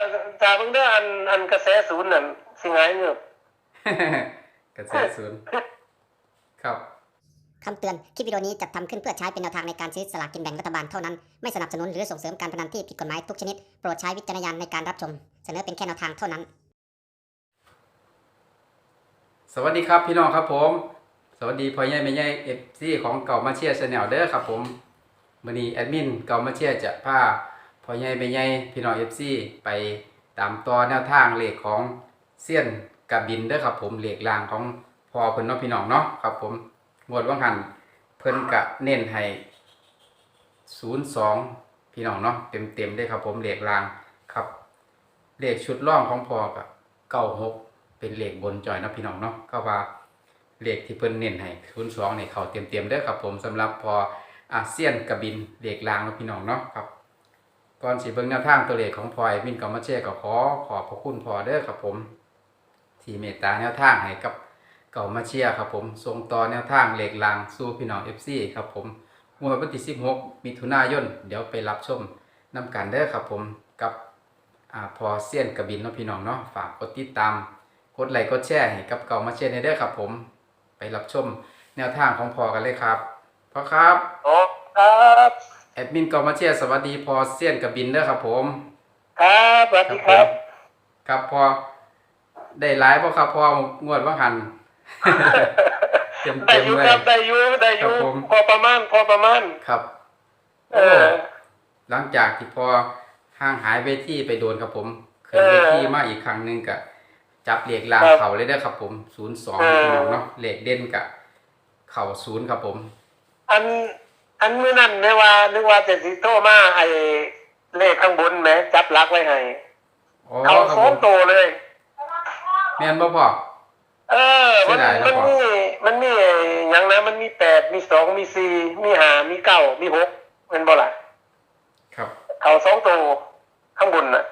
ถ้าเบิ่งเด้ออันอันกระแสศูนย์นั่นสิหายเงือบกระแสศูนย์ครับคำเตือน คลิปวิดีโอนี้จัดทำขึ้นเพื่อใช้เป็นแนวทางในการซื้อสลากกินแบ่งรัฐบาลเท่านั้น ไม่สนับสนุนหรือส่งเสริมการพนันที่ผิดกฎหมายทุกชนิด โปรดใช้วิจารณญาณในการรับชม เสนอเป็นแค่แนวทางเท่านั้น สวัสดีครับพี่น้องครับผม สวัสดีพ่อใหญ่แม่ใหญ่เอฟซีของเก่ามาเชียร์ชาแนลเด้อครับผมวันนี้แอดมินเก่ามาเชียร์จะพา พอใหญ่แม่ใหญ่พี่น้องเอฟซีไปตามต่อแนวทางเลขของเซียนกระบินเด้อครับผมเลขลางของพอเพิ่นเนาะพี่น้องเนาะครับผมงวดว่างหันเพิ่นกะเน้นให้02พี่น้องเนาะเต็มๆได้ครับผมเลขลางครับเลขชุดร่องของพอกับเก้าหกเป็นเลขบนจอยนะพี่น้องเนาะก็ว่าเลขที่เพิ่นเน้นให้ศูนย์สองในเขาเตรียมเตรียมๆเด้ครับผมสำหรับพออาเซียนกระบินเลขลางนาะพี่น้องเนาะครับ ก่อนสิเบิ่งแนวทางตัวเลขของพลอยมินก็มาแชร์ก็ขอขอบพระคุณพอเด้อครับผม ที่เมตตาแนวทางให้กับเก่ามาเชียครับผมส่งต่อแนวทางเลขลางสู่พี่น้อง FC ครับผมงวดวันที่16มิถุนายนเดี๋ยวไปรับชมนำกันเด้อครับผมกับอ่าพอเซียนกระบินเนาะพี่น้องเนาะฝากกดติดตามกดไลค์กดแชร์ให้กับเก่ามาเชียในเด้อครับผม ไปรับชมแนวทางของพอกันเลยครับพอครับโอ้ครับ อดมินเก่ามาเชียร์สวัสดีพอเซียนกระบินเด้อครับผมครับสวัสดีครับ ครับพอได้หลายบ่ครับพองวดว่าหันเต็มได้เต็มอยู่เลคยรับได้อยู่ได้อยู่ครับผม พอประมาณพอประมาณ ครับ เออ หลังจากที่พอห่างหายเวทีไปโดนครับผมขึ้นเออเวทีมาอีกครั้งหนึงกะจับเหล็กลางครับเข่าเลยเด้อครับผมศูนย์สองเออพี่น้องเนาะเหล็กเด่นกะ เข่าศูนย์ครับผม อัน อันมื้อนั้นนึกว่านึกว่าจะสิโทรมาไอ้เลขข้างบนแหมจับหลักไว้ให้อ๋อเขาครับสผองมโตวเลย แม่นบ่พ่อ เออ มันเสียดายนะมันพ่อ มีมันมีไอ้หยังนะมันมีแปดมีสองมีสี่มีห้ามีเก้ามีหกเป็นบ่ล่ะครับ เขาสองโตวข้างบนน่ะ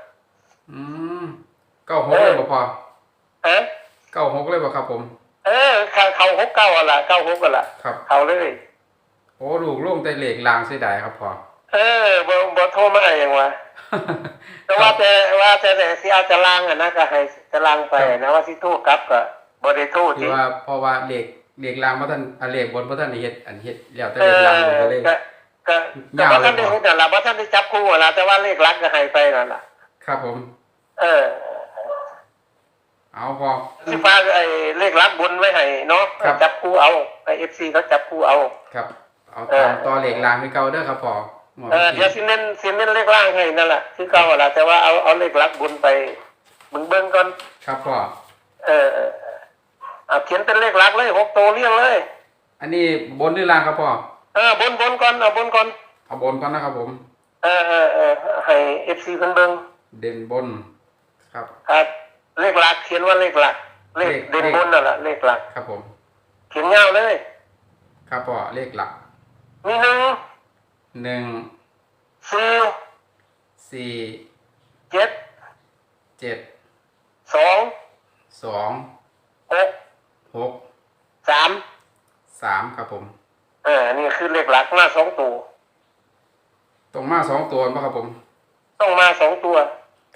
อืมเก้าหกเลยบ่พ่อฮะเก้าหกเลยบ่ครับผม เออเขาเขาหกเก้าอะล่ะเก้าหกอะล่ะครับ เขาเลย โอ้ลูกลงแต่เหล็กลางเสียดายครับพ่อเออบ่บ่โทรมาอย่างวะแต่ว่าแต่ว่าแต่แต่สิเอาจะลางอะนะก็ให้จะลางไปนะว่าสิโทรกลับก็บ่ได้โทรคืสิอว่าเพราะว่าเหล็กเหล็กลางบ่ทันอะเหล็กบนบ่ทันได้เฮ็ดอันเฮ็ดแล้วแต่เอเหล็กอลางอยู่ก็เลยก็ก็แต่ยาวว่าเลยท่านได้พ่อเฮ็ดนั่นล่ะว่าท่านได้จับคู่อะล่ะแต่ว่าเลขหลักก็ให้ไปนั่นล่ะครับผม เออ เอาพอสิฝากไอ้เลขหลักบนไว้ให้เนาะครับจับคู่เอาไอ้ FC เขาจับคู่เอาครับ เอาเอตาอมต่อเหล็กลางให้เก่าเด้อครับพอหมอเออเดี๋ยวสิเน้นสิเน้นเลขล่างให้นั่นแหละคือเก่าอะล่ะแต่ว่าเอาเอาเลขหลักบนไปมึงเบิ่งก่อนครับพ่อเออเออเออเอาเขียนเป็นเลขหลักเลยหกตัวเรียงเลย อันนี้บนหรือล่างครับพ่อเออบนบนก่อนเอาบนก่อนเอาบนก่อนนะครับผม เออเออเออให้ FC เพิ่นเบิ่งเด่นบนครับครับเลขหลักเขียนว่าเลขหลักเลขเลขเด่นบนนั่นแหละเลขหลักครับผม เขียนยาวเลย ครับพ่อเลขหลักมี หนึ่งหนึ่งสี่สี่เจ็ดเจ็ดสองสองหกหกสามสามครับผม เออนี่คือเลขหลักมาสองตัว ตรงมาสองตัวป่ะครับผม ต้องมาสองตัว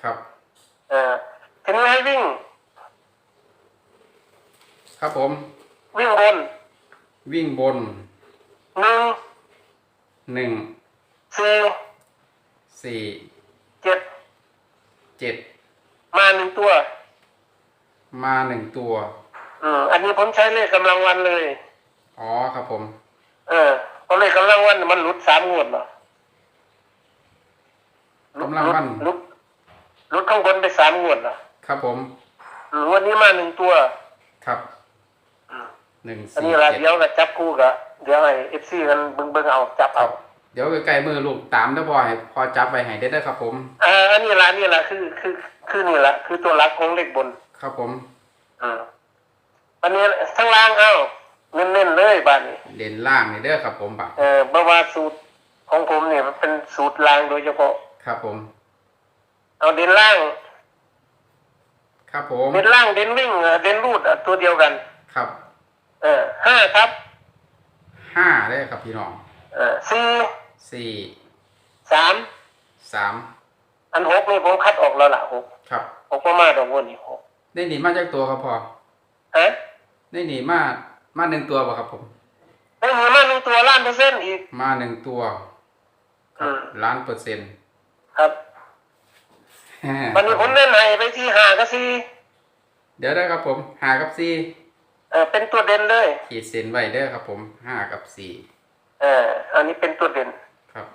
ครับ เออทีนี้ให้วิ่ง ครับผม วิ่งบน วิ่งบนหนึ่ง หนึ่งสี่สี่เจ็ดเจ็ดมาหนึ่งตัว มาหนึ่งตัว อืมอันนี้ผมใช้เลขกำลังวันเลย อ๋อครับผม เออเพราะเลขกำลังวันมันหลุดสามงวดเหรอกำลังวันหลุดหลุดข้างบนไปสามงวดเหรอครับผมอืมวันนี้มาหนึ่งตัว ครับอืม หนึ่งอันสี่นี้ละเจ็ดเดี๋ยวก็จับคู่กะเดี๋ยวให้เอฟซีกันเบิ่งเบิ่งเอาจับครัเอาบเดี๋ยวใกล้ๆมือลูกตามได้อพอให้พอจับไปให้ได้เด้อครับผมอ่าอันนี้ละนี่ละคือคือคือนี่ละคือตัวรักของเลขบน ครับผมอืมอันนี้ทั้งล่างเอาเน้นๆเลยบ้านนี้ เด่นล่างนี่เด้อครับผมบักเออเพราะว่าสูตรของผมเนี่ยมันเป็นสูตรล่างโดยเฉพาะ ครับผม เอาเด่นล่างครับผมเด่นล่างเด่นวิ่งเอ่อเด่นรูดอะตัวเดียวกัน ครับ เออห้าครับ ห้าได้อครับพี่น้องเออสี่สี่สามสามอันหกนี่ผมคัดออกแล้วล่ะหกครับหกประมาณดอกวันนี้หกได้หนีมาจากตัวครับพอฮะได้หนีมามาหนึ่งตัวบ่ครับผมได้หมูมาหนึ่งตัวล้านเปอร์เซ็นต์อีก มาหนึ่งตัวครับอืมล้านเปอร์เซ็นต์ครับวันนี้ผมเล่นให้ไปที่หากับซีเดี๋ยวได้ครับผมห้ากับสี่ เออเป็นตัวเด่นเลย ขีดเส้นไว้เด้อครับผมห้ากับสี่เออ อันนี้เป็นตัวเด่นครับ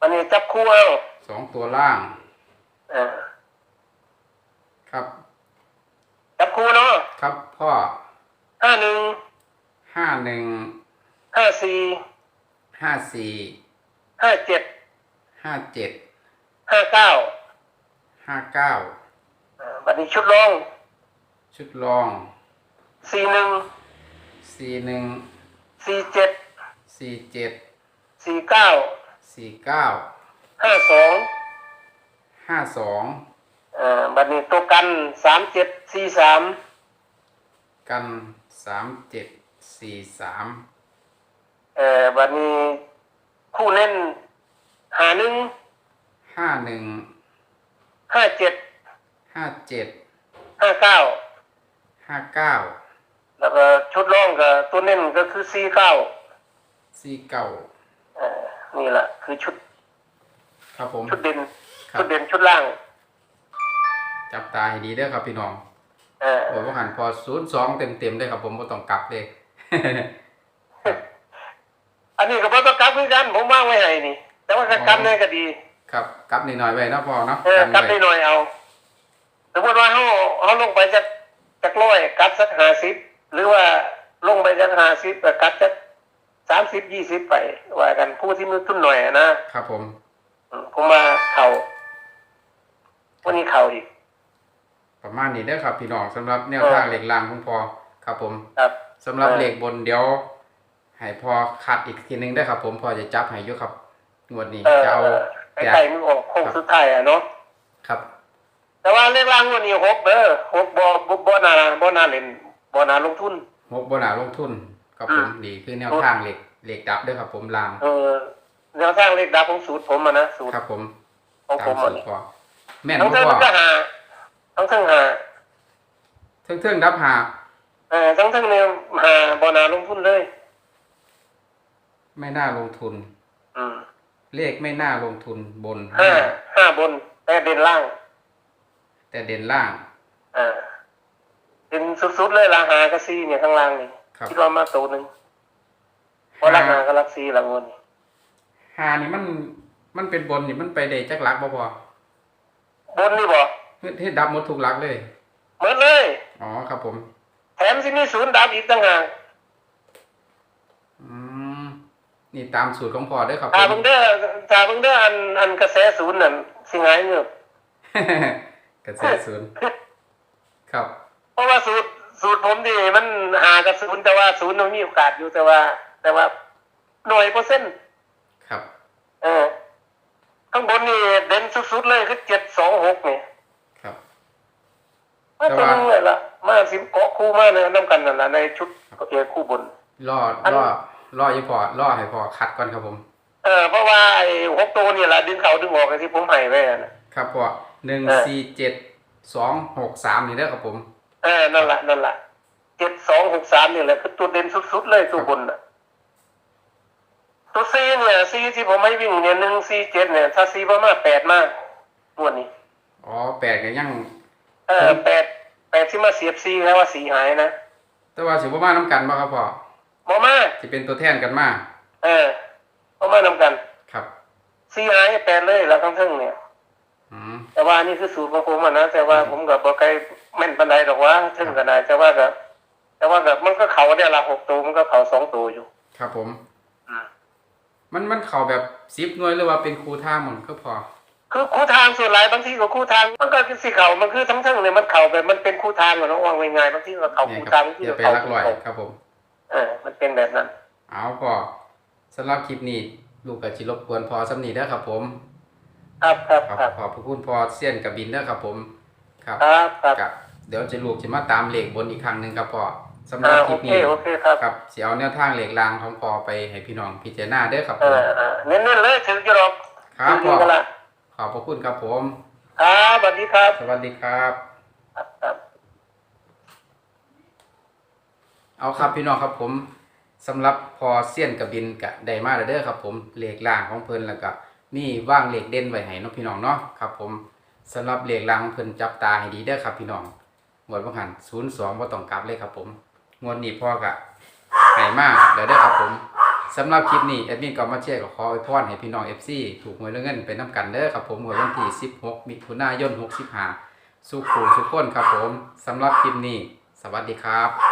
วันนี้จับคู่เอาสองตัวล่างเออครับ จับคู่เนาะครับพ่อห้าหนึ่งห้าหนึ่งห้าสี่ห้าสี่ห้าเจ็ดห้าเจ็ดห้าเก้าห้าเก้าวันนี้ชุดรองชุดรอง สี่หนึ่งสี่หนึ่งสี่เจ็ดสี่เจ็ดสี่เก้าสี่เก้าห้าสองห้าสองเอ่อบัดนี้ตัวกันสามเจ็ดสี่สามกันสามเจ็ดสี่สามเอ่อบัดนี้คู่เล่นหาหนึ่งห้าหนึ่งห้าเจ็ดห้าเจ็ดห้าเก้าห้าเก้า แล้วก็ชุดรองกับตัวเน้นก็คือสี่เก้าสี่เก้าเอ่อนี่แหละคือชุดครับผม ชุดเด่นครับ ชุดเด่นชุดล่างจับตาให้ดีเด้อครับพี่น้องเอ่อบอกว่าหันพอศูนย์สองเต็มเต็มๆเลยครับผมบ่ต้องกลับเลย อันนี้ก็บ่ต้องกลับเหมือนกันผมว่างไว้ให้นี่ แต่ว่าก็กลับแน่ก็ดี ครับกลับนิดหน่อยไว้เนาะพอเนาะเออกันกลับไว้ได้หน่อยเอา สมมติว่าเขาเขาลงไปจากจากร้อยกลับสักห้าสิบ หรือว่าลงไปจากห้าสิบกลับสักสามสิบยี่สิบไปว่ากันผู้ที่มือทุนหน่อยอะนะครับผมอืมผมมาเข่าวันนี้เข่าอีก ประมาณนี้เด้อครับ พี่น้องสำหรับแนวทางเหล็กลางของพอครับผมครับสำหรับเออเหล็กบนเดี๋ยวให้พอคัดอีกทีหนึงได้อครับ ผมพอจะจับให้อยู่ครับงวดนี้เออจะเอาใกล้ๆมือออกโค้งสุดท้ายอะเนาะครับ แต่ว่าเลขล่างวันนี้หกเด้อหกบ่บ่บ่นาบ่นาเล่น บ่นาลงทุนงบบ่น่าลงทุนครับผมอืมนี่คือแนวทางเหล็กเหล็กดับเด้อครับผมลางเออแนวทางเลขดับของสูตรผมอะนะสูตรครับผมของตาผมมสูอะตรนี่พอแม่นทั้งบ่เทิงพอมันก็หาทั้งเทิงหาเทิงเทิงดับหาเออทั้งทั้งเนี่ยหาบอนาลงทุนเลย ไม่น่าลงทุน อืมเลขไม่น่าลงทุนบนห้าห้าบนแต่เด่นล่าง แต่เด่นล่างอ่า เป็นสุดๆเลยละหากระซีเนี่ยข้างล่างนี่ครับคิดว่ามาตัวหนึ่งเพราะละหากระลักซีละงวนหานี่มันมันเป็นบนนี่มันไปได้จักหลักบ่พอบนนี่บอกเฮ็ดเฮ็ดดับหมดทุกหลักเลยเหมือนเลยอ๋อครับผม แถมสิมีศูนย์ดับอีกต่างหากอืมนี่ตามสูตรของพ่อเด้อครับผถ้ามเพิ่งเด้อถ้าเพิ่งเด้ออันอันกระแสศูนย์นั่นสิหายเงือบ กระแสศูนย์ครับ เพราะว่าสูตรสูตรผมนี่มันหากับศูนย์แต่ว่าศูนย์มันมีโอกาสอยู่แต่ว่า แต่ว่าหน่วยเปอร์เซ็นต์ครับ เออข้างบนนี่เด่นสุดๆเลยคือเจ็ดสองหกเนี่ยครับมาแต่ตัวว่านึงเลยละมาสิบเกาะคู่มาเนี่ยน้ำกันนั่นแหละในชุดเออคู่บนรออันรอรออยู่พอรอให้พอคัดก่อนครับผม เออเพราะว่าไอ้หกตัวนี่แหละดึงเขาดึงออกไอ้ที่ผมให้ไว้อะนะครับพ่อหนึ่งเออสี่เจ็ดสองหกสามนี่เด้อครับผม เออนั่นแหละนั่นแหละเจ็ดสองหกสามนี่แหละคือตัวเด่นสุดๆเลยตัวบนน่ะ ตัวซีเนี่ยซีที่ผมให้วิ่งเนี่ยหนึ่งซีเจ็ดเนี่ย ถ้าซีประมาณแปดมากงวดนี้ อ๋อแปดก็ยัง เออแปดแปดที่มาเสียบซีแล้วว่าสีหายนะ แต่ว่าสิบ่มาน้ำกันบ่ครับพ่อบอมาสิเป็นตัวแทนกันมา เออบอมานำกัน ครับ ซีหายแปดเลยแล้วทั้งทึ่งเนี่ยอืม แต่ว่านี่คือสูตรของผมอะนะแต่ว่าผมกับบอกใครแม่นปันใดหรอกว่าทึ่งกันได้แต่ว่ากับแต่ว่ากับมันก็เขาเนี่ยละหกตัวมันก็เขาสองตัวอยู่ ครับผมอืมมันมันเข้าแบบสิบหน่วยหรือว่าเป็นครูท่าหมดก็พอ คือคู่ทางส่วนหลายบางทีก็คู่ทาง มันก็คือสีเขามันคือทั้งทึ่งเนี่ยมันเขาแบบมันเป็นคู่ทางเหรอน้องวางง่ายๆบางทีก็เขาเนี่ยคู่ครัทาบงบางทีอย่าก็ไปเขาลักลอยคู่ครับผมเออมันเป็นแบบนั้น เอาพอสำหรับคลิปนี้ลูกกับจิรบกวนพอสำนีเด้อครับผม ครับครับครับครับขอบพระคุณพอเสี้ยนกับบินเด้อครับผม ครับครับครับกับเดี๋ยวจะลูกจะมาตามเหล็กบนอีกครั้งหนึ่งครับพอสำหรับอ่าคโอลิปเคนี้โอเคครับครับเสียเอาแนวทางเหล็กรางของพอไปให้พี่น้องพิจารณาเด้อครับเอผมอเออเน้นๆเลยถือจะหรอกครับถืพ่ออกันละขอบพระคุณครับผมครับสวัสดีครับ สวัสดีครับครับเอาครับพี่น้องครับผมสำหรับพอเซียนกับบินกะไดมาแล้วเด้อครับผมเลขล่างของเพิ่นแล้วก็ มีว่างเหลขเด่นไว้ให้น้องพี่น้องเนาะครับ ผมสำหรับเหลขล่างเพิ่นจับตาให้ดีเด้อครับ พี่น้องงวดบ่หัน02บ่ต้องกลับเลยครับ ผมงวดนี้พ่อกะให้มากแล้วเด้อครับผมสำหรับคลิปนี้แอดมินก็มาแชร์ก็ขออวยพรให้พี่น้อง FC ถูกหวยเรวยเงินไปนํกันเด้อครับผมงวดวันที่ 16 มิถุนายน 65 สุขูสุขคนครับผมสำหรับคลิปนี้ สวัสดีครับ